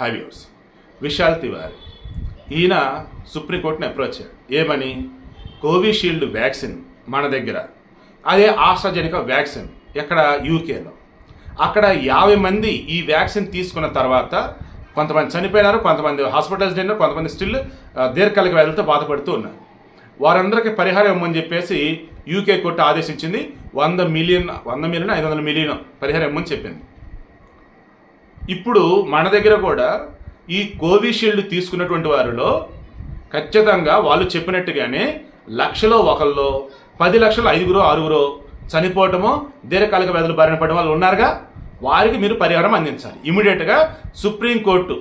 హైవ్యూస్ విశాల్ తివారి ఈయన సుప్రీంకోర్టుని అప్రోచ్ అయ్యాడు ఏమని కోవిషీల్డ్ వ్యాక్సిన్ మన దగ్గర. అదే ఆస్ట్రాజెనికా వ్యాక్సిన్ ఎక్కడ? యూకేలో. అక్కడ యాభై మంది ఈ వ్యాక్సిన్ తీసుకున్న తర్వాత కొంతమంది చనిపోయినారు కొంతమంది హాస్పిటల్స్ అయినారు కొంతమంది స్టిల్ దీర్ఘకాలిక వ్యాధులతో బాధపడుతూ ఉన్నారు. వారందరికీ పరిహారం ఇవ్వమని చెప్పేసి యూకే కోర్టు ఆదేశించింది. వంద మిలియన్ వంద మిలియన్ ఐదు వందల మిలియన్ పరిహారం ఇవ్వమని చెప్పింది. ఇప్పుడు మన దగ్గర కూడా ఈ కోవిషీల్డ్ తీసుకున్నటువంటి వారిలో ఖచ్చితంగా వాళ్ళు చెప్పినట్టుగానే లక్షలో ఒకళ్ళు పది లక్షలు ఐదుగురో ఆరుగురు చనిపోవటమో దీర్ఘకాలిక వ్యాధులు బారిన పడడం వాళ్ళు ఉన్నారుగా? వారికి మీరు పరిహారం అందించాలి. ఇమీడియట్గా supreme court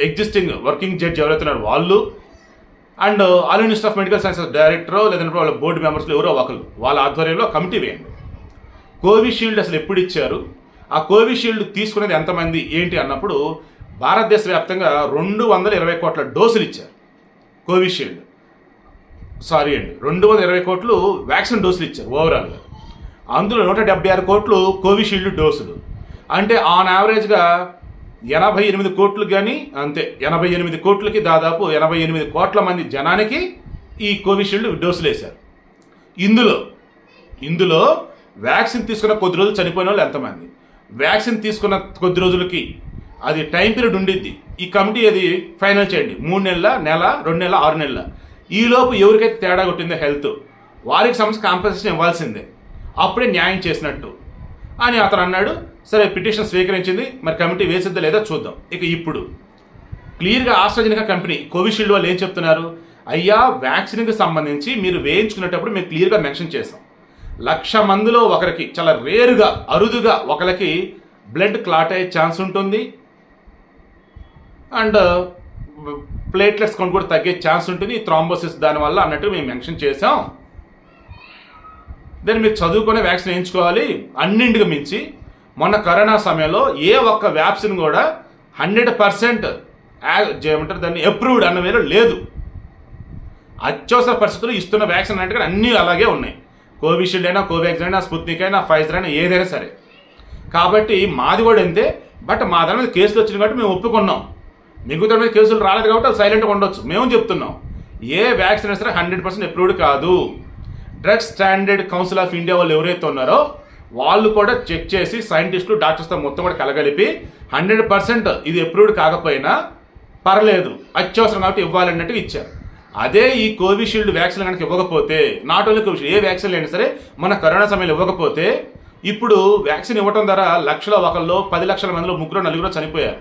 existing working judge ఎవరైతున్నారు వాళ్ళు and all institute of medical sciences director లేదంటే వాళ్ళ బోర్డు మెంబర్స్లో ఎవరో ఒకరు వాళ్ళ ఆధ్వర్యంలో కమిటీ వేయండి. కోవిషీల్డ్ అసలు ఎప్పుడు ఇచ్చారు? ఆ కోవిషీల్డ్ తీసుకునేది ఎంతమంది ఏంటి అన్నప్పుడు భారతదేశ వ్యాప్తంగా రెండు వందల ఇరవై కోట్ల డోసులు ఇచ్చారు కోవిషీల్డ్. సారీ అండి రెండు వందల ఇరవై కోట్లు వ్యాక్సిన్ డోసులు ఇచ్చారు ఓవరాల్గా. అందులో నూట డెబ్బై ఆరు కోట్లు కోవిషీల్డ్ డోసులు. అంటే ఆన్ యావరేజ్గా ఎనభై ఎనిమిది కోట్లు కానీ అంతే ఎనభై ఎనిమిది కోట్లకి దాదాపు ఎనభై ఎనిమిది కోట్ల మంది జనానికి ఈ కోవిషీల్డ్ డోసులు వేశారు. ఇందులో ఇందులో వ్యాక్సిన్ తీసుకున్న కొద్ది రోజులు చనిపోయిన వాళ్ళు ఎంతమంది? వ్యాక్సిన్ తీసుకున్న కొద్ది రోజులకి అది టైం పీరియడ్ ఉండిద్ది. ఈ కమిటీ అది ఫైనల్ చేయండి. మూడు నెలల నెల రెండు నెలల ఆరు నెలల. ఈలోపు ఎవరికైతే తేడా కొట్టిందో హెల్త్ వారికి సమస్య కాంపెన్సేషన్ ఇవ్వాల్సిందే. అప్పుడే న్యాయం చేసినట్టు. అని అతను అన్నాడు. సరే పిటిషన్ స్వీకరించింది. మరి కమిటీ వేసిద్దా లేదా చూద్దాం. ఇక ఇప్పుడు. క్లియర్గా ఆస్ట్రాజెనికా కంపెనీ కోవిషీల్డ్ వాళ్ళు ఏం చెప్తున్నారు? అయ్యా వ్యాక్సిన్కి సంబంధించి మీరు వేయించుకునేటప్పుడు మేము క్లియర్గా మెన్షన్ చేసాం లక్ష మందిలో ఒకరికి చాలా రేరుగా అరుదుగా ఒకరికి బ్లడ్ క్లాట్ అయ్యే ఛాన్స్ ఉంటుంది. అండ్ ప్లేట్లెట్స్ కొన్ని కూడా తగ్గే ఛాన్స్ ఉంటుంది. థ్రాంబోసిస్ దానివల్ల అన్నట్టు మేము మెన్షన్ చేసాం దాన్ని మీరు చదువుకునే వ్యాక్సిన్ వేయించుకోవాలి. అన్నింటికి మించి. మొన్న కరోనా సమయంలో ఏ ఒక్క వ్యాక్సిన్ కూడా హండ్రెడ్ పర్సెంట్ ఏమంటారు దాన్ని అప్రూవ్డ్ అన్న వేరే లేదు. అత్యవసర పరిస్థితులు ఇస్తున్న వ్యాక్సిన్ అంటే అన్నీ అలాగే ఉన్నాయి. కోవిషీల్డ్ అయినా కోవాక్సిన్ అయినా స్పుత్నిక్ అయినా ఫైజర్ అయినా ఏదైనా సరే. కాబట్టి మాది కూడా అంతే బట్ మా దాని మీద కేసులు వచ్చినాయి కాబట్టి మేము ఒప్పుకున్నాం. మిగతా మీద కేసులు రాలేదు కాబట్టి అది సైలెంట్గా ఉండొచ్చు. మేము చెప్తున్నాం ఏ వ్యాక్సిన్ సరే హండ్రెడ్ పర్సెంట్ అప్రూవ్డ్ కాదు. Drugs standard council of India వాళ్ళు ఎవరైతే ఉన్నారో వాళ్ళు కూడా చెక్ చేసి సైంటిస్టులు డాక్టర్స్తో మొత్తం కూడా కలగలిపి హండ్రెడ్ పర్సెంట్ ఇది అప్రూవ్డ్ కాకపోయినా పర్లేదు. అత్యవసరం కాబట్టి ఇవ్వాలన్నట్టు ఇచ్చారు. అదే ఈ కోవిషీల్డ్ వ్యాక్సిన్ కనుక ఇవ్వకపోతే నాట్ ఓన్లీ కోవిషీల్డ్ ఏ వ్యాక్సిన్ అయినా సరే మన కరోనా సమయంలో ఇవ్వకపోతే ఇప్పుడు వ్యాక్సిన్ ఇవ్వటం ద్వారా లక్షల ఒకళ్ళు పది లక్షల మందిలో ముగ్గురు నలుగురు చనిపోయారు.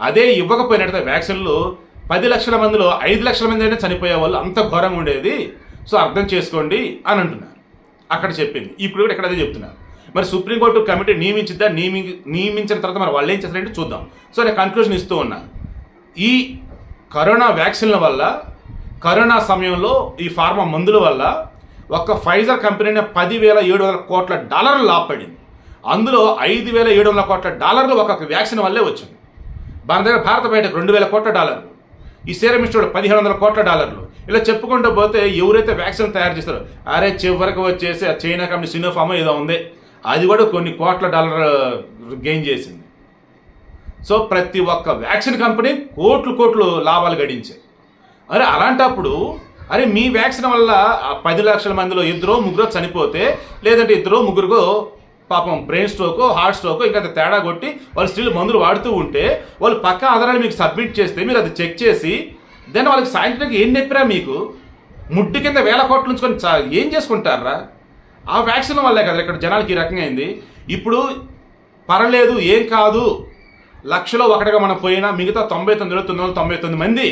అదే ఇవ్వకపోయినట్టు వ్యాక్సిన్లు పది లక్షల మందిలో ఐదు లక్షల మంది అయినా చనిపోయే వాళ్ళు అంత ఘోరంగా ఉండేది. సో అర్థం చేసుకోండి అని అంటున్నారు. అక్కడ చెప్పింది. ఇప్పుడు కూడా ఇక్కడ అదే చెప్తున్నారు. మరి సుప్రీంకోర్టు కమిటీ నియమించిద్దా? నియమి నియమించిన తర్వాత మరి వాళ్ళు ఏం చేస్తారంటే చూద్దాం. సో నేను కన్క్లూజన్ ఇస్తూ ఉన్నాను ఈ కరోనా వ్యాక్సిన్ల వల్ల కరోనా సమయంలో ఈ ఫార్మా మందుల వల్ల ఒక్క ఫైజర్ కంపెనీనే పదివేల ఏడు వందల కోట్ల డాలర్లు లాభపడింది. అందులో ఐదు వేల ఏడు వందల కోట్ల డాలర్లు ఒక్కొక్క వ్యాక్సిన్ వల్లే వచ్చింది. మన దగ్గర భారత బయటకు రెండు వేల కోట్ల డాలర్లు. ఈ సేరం ఇన్స్టిట్యూట్ పదిహేను వందల కోట్ల డాలర్లు. ఇలా చెప్పుకుంటూ పోతే ఎవరైతే వ్యాక్సిన్ తయారు చేస్తారో అరే చివరికి వచ్చేసి ఆ చైనా కంపెనీ సినోఫామ్ ఏదో ఉంది. అది కూడా కొన్ని కోట్ల డాలర్ గెయిన్ చేసింది. సో ప్రతి ఒక్క వ్యాక్సిన్ కంపెనీ కోట్లు కోట్లు లాభాలు గడించాయి. అరే అలాంటప్పుడు అరే మీ వ్యాక్సిన్ వల్ల పది లక్షల మందిలో ఇద్దరు ముగ్గురు చనిపోతే లేదంటే ఇద్దరు ముగ్గురుకో పాపం బ్రెయిన్ స్ట్రోక్ హార్ట్ స్ట్రోక్ ఇంకా తేడా కొట్టి వాళ్ళు స్టిల్ మందులు వాడుతూ ఉంటే వాళ్ళు పక్క ఆధారాన్ని మీకు సబ్మిట్ చేస్తే మీరు అది చెక్ చేసి దెన్ వాళ్ళకి సాయంత్రానికి ఏం చెప్పిరా మీకు? ముడ్డు కింద వేల కోట్లు ఉంచుకొని ఏం చేసుకుంటారా? ఆ వ్యాక్సిన్ వల్లే కదా ఇక్కడ జనాలకి ఈ రకంగా అయింది. ఇప్పుడు పర్లేదు ఏం కాదు. లక్షలో ఒకటిగా మనం పోయినా మిగతా తొంభై తొమ్మిది తొమ్మిది వందల తొంభై తొమ్మిది మంది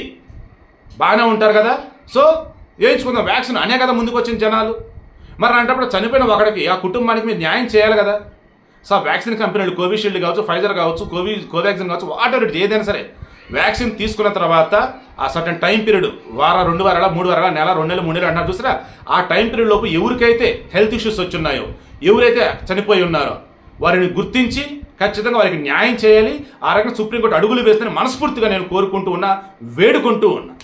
బాగానే ఉంటారు కదా? సో వేయించుకుందాం వ్యాక్సిన్ అనే కదా ముందుకు వచ్చిన జనాలు. మరి అంటప్పుడు చనిపోయిన ఒకడికి ఆ కుటుంబానికి మీరు న్యాయం చేయాలి కదా? సో వ్యాక్సిన్ కంపెనీలు కోవిషీల్డ్ కావచ్చు ఫైజర్ కావచ్చు కోవి కోవాక్సిన్ కావచ్చు వాటర్ ఏదైనా సరే వ్యాక్సిన్ తీసుకున్న తర్వాత ఆ సర్టన్ టైం పీరియడ్ వార రెండు వారాల మూడు వారాల నెల రెండు నెలలు మూడు నెలలు అంటారు చూసారా? ఆ టైం పీరియడ్ లోపు ఎవరికైతే హెల్త్ ఇష్యూస్ వచ్చున్నాయో ఎవరైతే చనిపోయి ఉన్నారో వారిని గుర్తించి ఖచ్చితంగా వారికి న్యాయం చేయాలి. ఆ రకంగా సుప్రీంకోర్టు అడుగులు వేస్తేనే మనస్ఫూర్తిగా నేను కోరుకుంటూ ఉన్నా వేడుకుంటూ ఉన్నా.